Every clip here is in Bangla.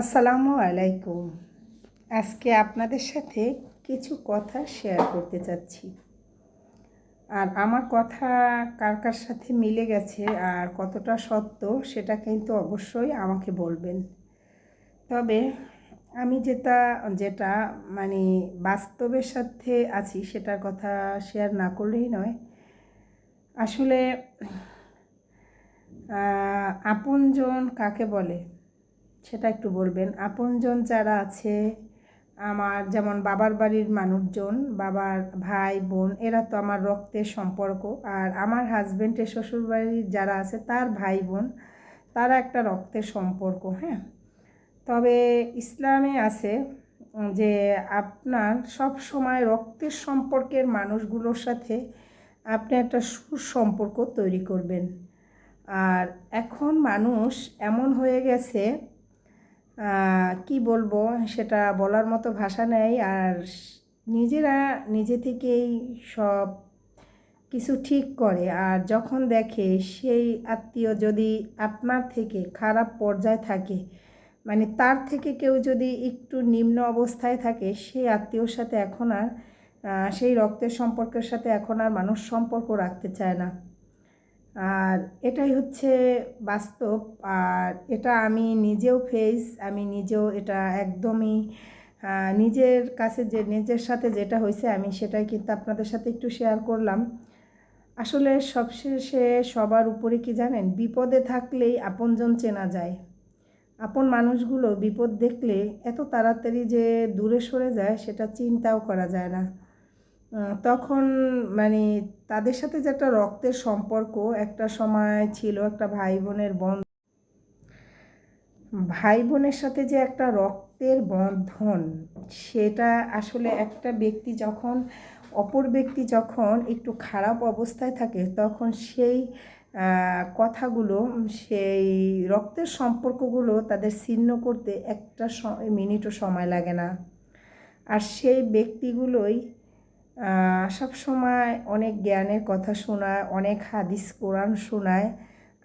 আসসালামু আলাইকুম। আজকে আপনাদের সাথে কিছু কথা শেয়ার করতে চাচ্ছি। আর আমার কথা কার কার সাথে মিলে গেছে আর কতটা সত্য সেটা কিন্তু অবশ্যই আমাকে বলবেন। তবে আমি যেটা যেটা মানে বাস্তবের সাথে আছি সেটার কথা শেয়ার না করলেই নয়। আসলে আপনজন কাকে বলে? সেটা একটু বলবেন। আপনজন যারা আছে, আমার যেমন বাবার বাড়ির মানুষজন, বাবার ভাই, বোন, এরা তো আমার রক্তের সম্পর্ক। আর আমার হাজব্যান্ডের শ্বশুরবাড়ির যারা আছে, তার ভাই, বোন, তারা একটা রক্তের সম্পর্ক হ্যাঁ? তবে ইসলামে আছে যে আপনার সব সময় রক্তের সম্পর্কের মানুষগুলোর সাথে আপনি একটা সুসম্পর্ক তৈরি করবেন। আর এখন মানুষ এমন হয়ে গেছে কি বলব? সেটা বলার মতো ভাষা নেই। আর নিজেরা নিজে থেকেই সব কিছু ঠিক করে। আর যখন দেখে সেই আত্মীয় যদি আপনার থেকে খারাপ পর্যায়ে থাকে মানে তার থেকে কেউ যদি একটু নিম্ন অবস্থায় থাকে, সেই আত্মীয়র সাথে এখন আর সেই রক্তের সম্পর্কের সাথে এখন আর মানুষ সম্পর্ক রাখতে চায় না। আর এটাই হচ্ছে বাস্তব। আর এটা আমি নিজেও ফেস আমি নিজেও এটা একদমই নিজের কাছে যে, নিজের সাথে যেটা হয়েছে আমি সেটাই কিন্তু আপনাদের সাথে একটু শেয়ার করলাম। আসলে সবশেষে সবার উপরে কি জানেন? বিপদে থাকলেই আপনজন চেনা যায়। আপন মানুষগুলো বিপদ দেখলে এত তাড়াতাড়ি যে দূরে সরে যায়, সেটা চিন্তাও করা যায় না। তখন মানে তাদের সাথে যে একটা রক্তের সম্পর্ক একটা সময় ছিল একটা ভাই বোনের বন্ধ ভাই বোনের সাথে যে একটা রক্তের বন্ধন, সেটা আসলে একটা ব্যক্তি যখন, অপর ব্যক্তি যখন একটু খারাপ অবস্থায় থাকে, তখন সেই কথাগুলো, সেই রক্তের সম্পর্কগুলো তাদের ছিন্ন করতে একটা মিনিটও সময় লাগে না। আর সেই ব্যক্তিগুলোই সব সময় অনেক জ্ঞানের কথা শোনায়, অনেক হাদিস, কোরআন শোনায়।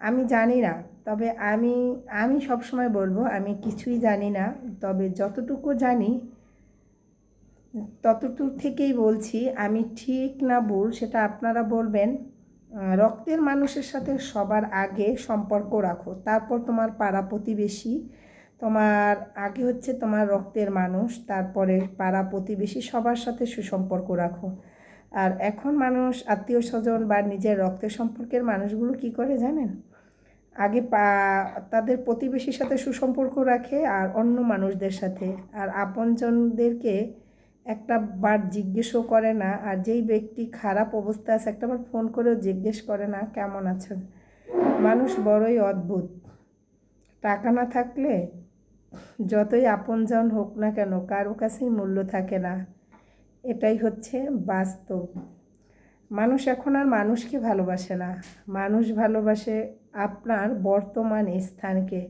আমি জানি না, তবে আমি আমি সব সময় বলব, আমি কিছুই জানি না, তবে যতটুকু জানি, ততটুকু থেকেই বলছি, আমি ঠিক না ভুল, সেটা আপনারা বলবেন। রক্তের মানুষের সাথে সবার আগে সম্পর্ক রাখো, তারপর তোমার পাড়া প্রতিবেশী তোমার, আগে হচ্ছে তোমার রক্তের মানুষ, তারপরে পাড়া প্রতিবেশী সবার সাথে সুসম্পর্ক রাখো। আর এখন মানুষ, আত্মীয় স্বজন বা নিজের রক্তের সম্পর্কের মানুষগুলো কি করে জানেন? আগে পা, তাদের প্রতিবেশীর সাথে সুসম্পর্ক রাখে আর অন্য মানুষদের সাথে। আর আপনজনদেরকে একটা বার জিজ্ঞেসও করে না, আর যেই ব্যক্তি খারাপ অবস্থায় আছে একটা বার ফোন করেও জিজ্ঞেস করে না, কেমন আছেন? মানুষ বড়ই অদ্ভুত। টাকা না থাকলে যতই আপনজন হোক না কেন, কারও কাছেই মূল্য থাকে না। এটাই হচ্ছে বাস্তব। মানুষ এখন আর মানুষকে ভালোবাসে না। মানুষ ভালোবাসে আপনার বর্তমান স্থানকে।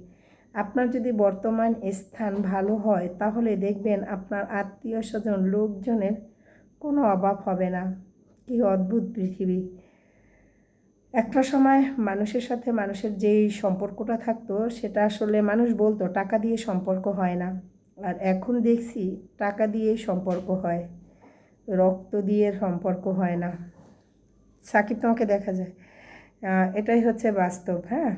আপনার যদি বর্তমান স্থান ভালো হয়, তাহলে দেখবেন আপনার আত্মীয় স্বজন, লোকজনের কোনো অভাব হবে না। কি অদ্ভুত পৃথিবী। একটা সময় মানুষের সাথে মানুষের যেই সম্পর্কটা থাকতো, সেটা আসলে মানুষ বলতো, টাকা দিয়ে সম্পর্ক হয় না। আর এখন দেখছি, টাকা দিয়ে সম্পর্ক হয়, রক্ত দিয়ে সম্পর্ক হয় না। সাকিব তোমাকে দেখা যায়। এটাই হচ্ছে বাস্তব হ্যাঁ?